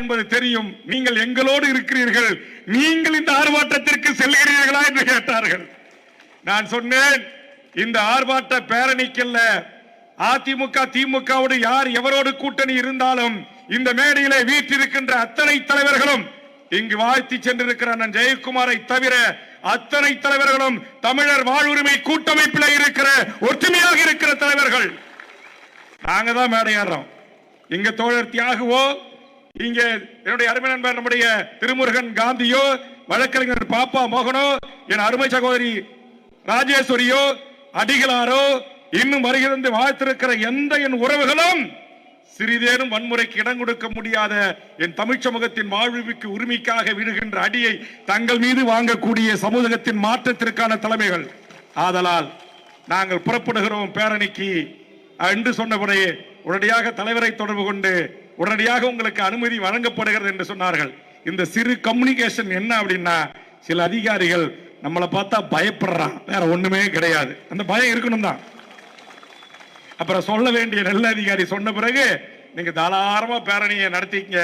என்பது தெரியும். நீங்கள் எங்களோடு இருக்கிறீர்கள். நீங்கள் இந்த ஆர்ப்பாட்டத்திற்கு செல்கிறீர்களா என்று கேட்டார்கள். நான் சொன்னேன் இந்த ஆர்ப்பாட்ட பேரணிக்கல்ல அதிமுக திமுகவோடு யார் எவரோடு கூட்டணி இருந்தாலும் இந்த மேடையிலே வீற்றிருக்கின்ற அத்தனை தலைவர்களும் இங்கு வாழ்த்தி சென்றிருக்கிற நான் ஜெயக்குமாரை தவிர அத்தனை தலைவர்களும் தமிழர் வாழ்வுரிமை கூட்டமைப்பில் இருக்கிற ஒற்றுமையாக இருக்கிற தலைவர்கள். நாங்க தான் மேடையாடுறோம் இங்க தோழர் தியாகுவோ இங்கே என்னுடைய அருமை நண்பர் நம்முடைய திருமுருகன் காந்தியோ வழக்கறிஞர் பாப்பா மோகனோ என் அருமை சகோதரி ராஜேஸ்வரியோ அடிகளாரோ இன்னும் வருகிறது வாழ்த்திருக்கிற எந்த என் உறவுகளும் சிறிதேனும் வன்முறைக்கு இடம் கொடுக்க முடியாத என் தமிழ் சமூகத்தின் வாழ்வுக்கு உரிமைக்காக விடுகின்ற அடியை தங்கள் மீது வாங்கக்கூடிய சமூகத்தின் மாற்றத்திற்கான தலைமைகள். ஆதலால் நாங்கள் புறப்படுகிறோம் பேரணிக்கு. என்று சொன்னபடியே உடனடியாக தலைவரை தொடர்பு கொண்டு உடனடியாக உங்களுக்கு அனுமதி வழங்கப்படுகிறது என்று சொன்னார்கள். இந்த சிறு கம்யூனிகேஷன் என்ன அப்படின்னா சில அதிகாரிகள் நம்மளை பார்த்தா பயப்படுறான் வேற ஒண்ணுமே கிடையாது. அந்த பயம் இருக்கணும் தான் அப்புறம் சொல்ல வேண்டிய நல்ல அதிகாரி சொன்ன பிறகு நீங்க தாராளமா பேரணியை நடத்திக்க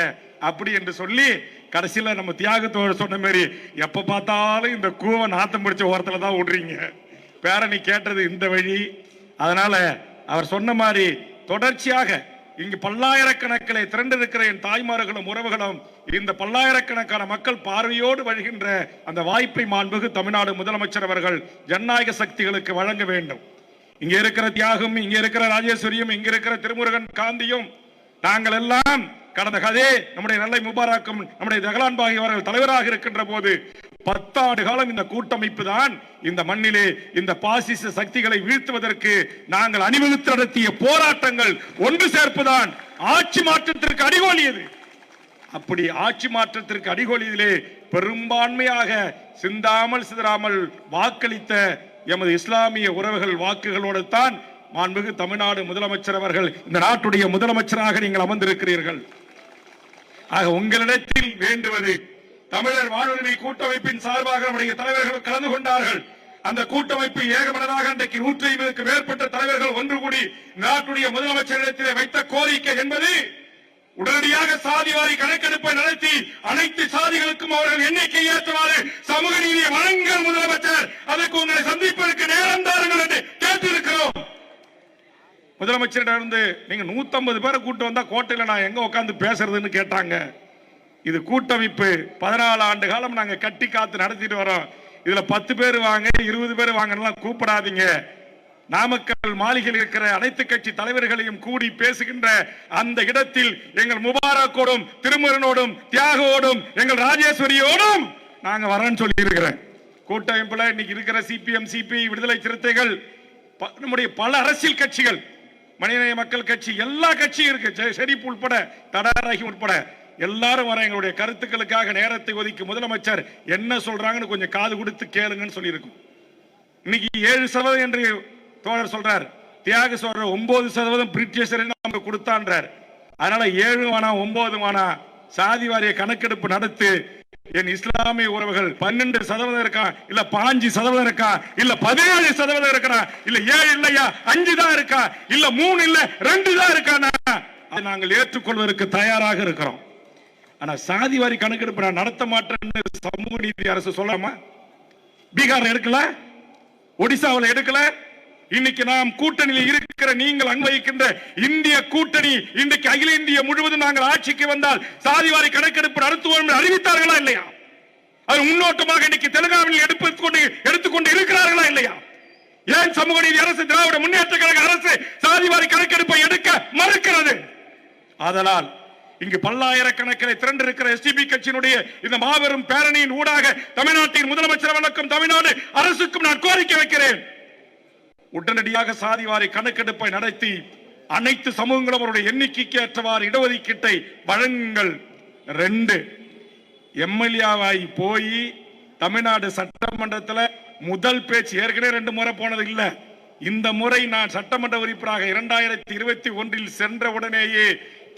அப்படி என்று சொல்லி கடைசியில் நம்ம தியாகத்தோடு சொன்ன மாதிரி எப்போ பார்த்தாலும் இந்த கூவை நாத்தம் பிடிச்ச ஓரத்தில் தான் விடுறீங்க பேரணி கேட்டது இந்த வழி. அதனால அவர் சொன்ன மாதிரி தொடர்ச்சியாக இங்கு பல்லாயிரக்கணக்கிலே திரண்டிருக்கிற என் தாய்மார்களும் உறவுகளும் இந்த பல்லாயிரக்கணக்கான மக்கள் பார்வையோடு வழிகின்ற அந்த வாய்ப்பை மாண்புகு தமிழ்நாடு முதலமைச்சர் அவர்கள் ஜனநாயக சக்திகளுக்கு வழங்க வேண்டும். இங்க இருக்கிற தியாகம் இங்க இருக்கிற ராஜேஸ்வரியும் இங்க இருக்கிற திருமுருகன் காந்தியும் நாங்கள் எல்லாம் கடந்த கதே நம்முடைய நல்லை முபாராக்கும் நம்முடைய ஜெகலான் பாகி அவர்கள் தலைவராக இருக்கின்ற போது பத்தாண்டு காலம் இந்த கூட்டமைப்பு தான் இந்த மண்ணிலே இந்த பாசிச சக்திகளை வீழ்த்துவதற்கு நாங்கள் அணிவகுத்து நடத்திய போராட்டங்கள் ஒன்று சேர்ப்புதான். ஆட்சி மாற்றத்திற்கு அடிகோலியது. அப்படி ஆட்சி மாற்றத்திற்கு அடிகோலியதிலே பெரும்பான்மையாக சிந்தாமல் சிதறாமல் வாக்களித்த எமது இஸ்லாமிய உறவுகள் வாக்குகளோடு தான் மாண்புகு தமிழ்நாடு முதலமைச்சர் அவர்கள் இந்த நாட்டுடைய முதலமைச்சராக நீங்கள் அமர்ந்திருக்கிறீர்கள். ஆக உங்களிடத்தில் வேண்டுவது தமிழர் வானொலி கூட்டமைப்பின் சார்பாக நம்முடைய தலைவர்கள் கலந்து கொண்டார்கள். அந்த கூட்டமைப்பு ஏகமனதாக அன்றைக்கு நூற்றி ஐம்பதுக்கு மேற்பட்ட தலைவர்கள் ஒன்று கூடி நாட்டுடைய முதலமைச்சரிடத்திலே வைத்த கோரிக்கை என்பது உடனடியாக சாதிவாரி கணக்கெடுப்பை நடத்தி அனைத்து சாதிகளுக்கும் அவர்கள் எண்ணிக்கை ஏற்றவாறு சமூக நீதியை வழங்க முதலமைச்சர். அதற்கு உங்களை சந்திப்பதற்கு நேரம் தாருங்கள். முதலமைச்சரிடம் இருந்து நீங்க 150 பேரை கூட்டு வந்தா கோட்டையில நான் எங்க உட்காந்து பேசுறதுன்னு கேட்டாங்க. இது கூட்டமைப்பு பதினாலு ஆண்டு காலம் நாங்க கட்டி காத்து நடத்திட்டு வரோம். இதுல பத்து பேர் வாங்க இருபது பேர் வாங்கலாம் கூப்பிடாதீங்க. நாமக்கல் மாளிகையில் இருக்கிற அனைத்து கட்சி தலைவர்களையும் கூடி பேசுகின்ற அந்த இடத்தில் எங்கள் முபாரக்கோடும் திருமுருகனோடும் தியாகோடும் எங்கள் ராஜேஸ்வரியோடும் நாங்க வரோன்னு சொல்லி இருக்கிறேன் கூட்டமைப்புல இன்னைக்கு இருக்கிற சிபிஎம் சிபிஐ விடுதலை சிறுத்தைகள் நம்முடைய பல அரசியல் கட்சிகள் மனிதநேய மக்கள் கட்சி எல்லா கட்சியும் இருக்கு. செ- உட்பட தடாரகி உட்பட எல்லாரும் வர எங்களுடைய கருத்துக்களுக்காக நேரத்தை ஒதுக்கி முதலமைச்சர் என்ன சொல்றாங்கன்னு கொஞ்சம் காது கொடுத்து கேளுங்கன்னு சொல்லியிருக்கும். இன்னைக்கு ஏழு சதவீதம் என்று தோழர் சொல்றார். தியாக சொல்ற ஒன்பது சதவீதம் பிரிட்டிஷர் நமக்கு கொடுத்தான்றார். அதனால ஏழு வேணாம் ஒன்பது வேணாம் சாதி வாரிய கணக்கெடுப்பு நடத்து என் இஸ்லாமிய உறவுகள் பன்னெண்டு சதவீதம் இருக்கா? இல்ல பாஞ்சு சதவீதம் இருக்கா? இல்ல பதினேழு சதவீதம் இருக்கா? இல்ல ஏழு இல்லையா? அஞ்சு தான் இருக்கா? இல்ல மூணு இல்ல ரெண்டு தான் இருக்கானா? அதை நாங்கள் ஏற்றுக்கொள்வதற்கு தயாராக இருக்கிறோம். ஆனா சாதி வாரி கணக்கெடுப்பு நான் நடத்த மாட்டேன்னு சமூக நீதி அரசு சொல்லாமா பீகார் எடுக்கல ஒடிசாவில் எடுக்கல. இன்னைக்கு நாம் கூட்டணியில் இருக்கிற நீங்கள் அன்வைக்கின்ற இந்திய கூட்டணி இன்றைக்கு அகில இந்திய முழுவதும் நாங்கள் ஆட்சிக்கு வந்தால் சாதிவாரி கணக்கெடுப்பு நடத்துவோம் அறிவித்தார்களா இல்லையா? அது முன்னோட்டமாக இன்னைக்கு தெலுங்கானாவில் எடுத்துக்கொண்டு எடுத்துக்கொண்டு இருக்கிறார்களா இல்லையா? ஏன் சமூக நீதி அரசு திராவிட முன்னேற்ற கழக அரசு சாதிவாரி கணக்கெடுப்பை எடுக்க மறுக்கிறது? ஆதலால் இங்கு பல்லாயிரக்கணக்கில் திரண்டிருக்கிற எஸ்டிபி கட்சியினுடைய இந்த மாபெரும் பேரணியின் ஊடாக தமிழ்நாட்டின் முதலமைச்சர் வழக்கம் தமிழ்நாடு அரசுக்கும் நான் கோரிக்கை வைக்கிறேன். உடனடியாக சாதிவாரி கணக்கெடுப்பை நடத்தி அனைத்து சமூகங்களும் அவருடைய எண்ணிக்கைக்கு ஏற்றவாறு இடஒதுக்கீட்டை வழங்குங்கள். ரெண்டு எம்எல்ஏவாய் போய் தமிழ்நாடு சட்டமன்றத்தில் முதல் பேச்சு ஏற்கனவே ரெண்டு முறை போனது இல்லை. இந்த முறை நான் சட்டமன்ற உறுப்பினராக இரண்டாயிரத்தி இருபத்தி ஒன்றில் சென்ற உடனேயே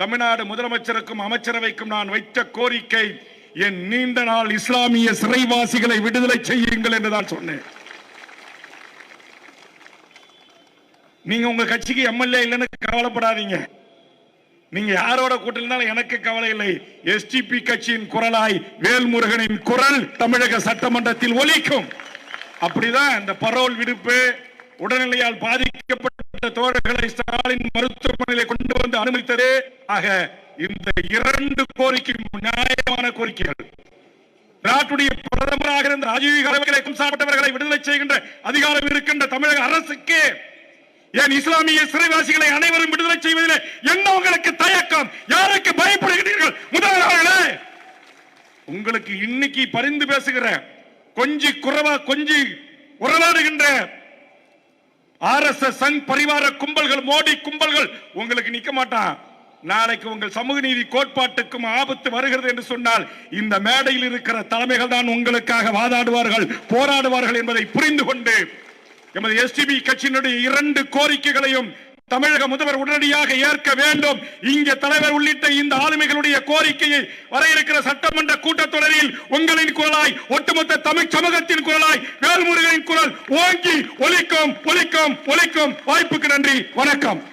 தமிழ்நாடு முதலமைச்சருக்கும் அமைச்சரவைக்கும் நான் வைத்த கோரிக்கை என் நீண்ட நாள் இஸ்லாமிய சிறைவாசிகளை விடுதலை செய்யுங்கள் என்று நான் சொன்னேன். நீங்க உங்க கட்சிக்கு எம்எல்ஏ இல்லைன்னு கவலைப்படாதீங்க. நீங்க யாரோட கூட்டிருந்தாலும் எனக்கு கவலை இல்லை. எஸ்டிபி கட்சியின் குரலாய் வேல்முருகனின் குரல் தமிழக சட்டமன்றத்தில் ஒலிக்கும். அப்படிதான் இந்த பரோல் விடுப்பு உடல்நிலையால் பாதிக்கப்பட்ட தோழர்களை ஸ்டாலின் மருத்துவமனையில கொண்டு வந்து அனுமதித்தது. ஆக இந்த இரண்டு கோரிக்கை நியாயமான கோரிக்கைகள். நாட்டுடைய பிரதமராக இருந்த ராஜீவ் காந்திக்கும் சாப்பிட்டவர்களை விடுதலை செய்கின்ற அதிகாரம் இருக்கின்ற தமிழக அரசுக்கு ஏன் இஸ்லாமிய சிறைவாசிகளை அனைவரும் விடுதலை செய்வதில் என்ன உங்களுக்கு தயக்கம்? யாருக்கு பயப்படுகிறீர்கள்? முதலாளர்களே உங்களுக்கு இன்னைக்கு பரிந்து பேசுகிற கொஞ்சி குறவா கொஞ்சி உறவாடுகின்ற R S S Sangh Parivar கும்பல்கள் Modi கும்பல்கள் உங்களுக்கு நிக்க மாட்டான். நாளைக்கு உங்கள் சமூக நீதி கோட்பாட்டுக்கும் ஆபத்து வருகிறது என்று சொன்னால் இந்த மேடையில் இருக்கிற தலைமைகள் தான் உங்களுக்காக வாதாடுவார்கள் போராடுவார்கள் என்பதை புரிந்து கொண்டு எமது எஸ்டிபி கட்சியினுடைய இரண்டு கோரிக்கைகளையும் தமிழக முதல்வர் உடனடியாக ஏற்க வேண்டும். இங்க தலைவர் உள்ளிட்ட இந்த ஆளுமைகளுடைய கோரிக்கையை வர இருக்கிற சட்டமன்ற கூட்டத்தொடரில் உங்களின் குரலாய் ஒட்டுமொத்த தமிழ் சமூகத்தின் குரலாய் வேல்முருகனின் குரல் ஓங்கி ஒலிக்கும் ஒலிக்கும் ஒலிக்கும். வாய்ப்புக்கு நன்றி. வணக்கம்.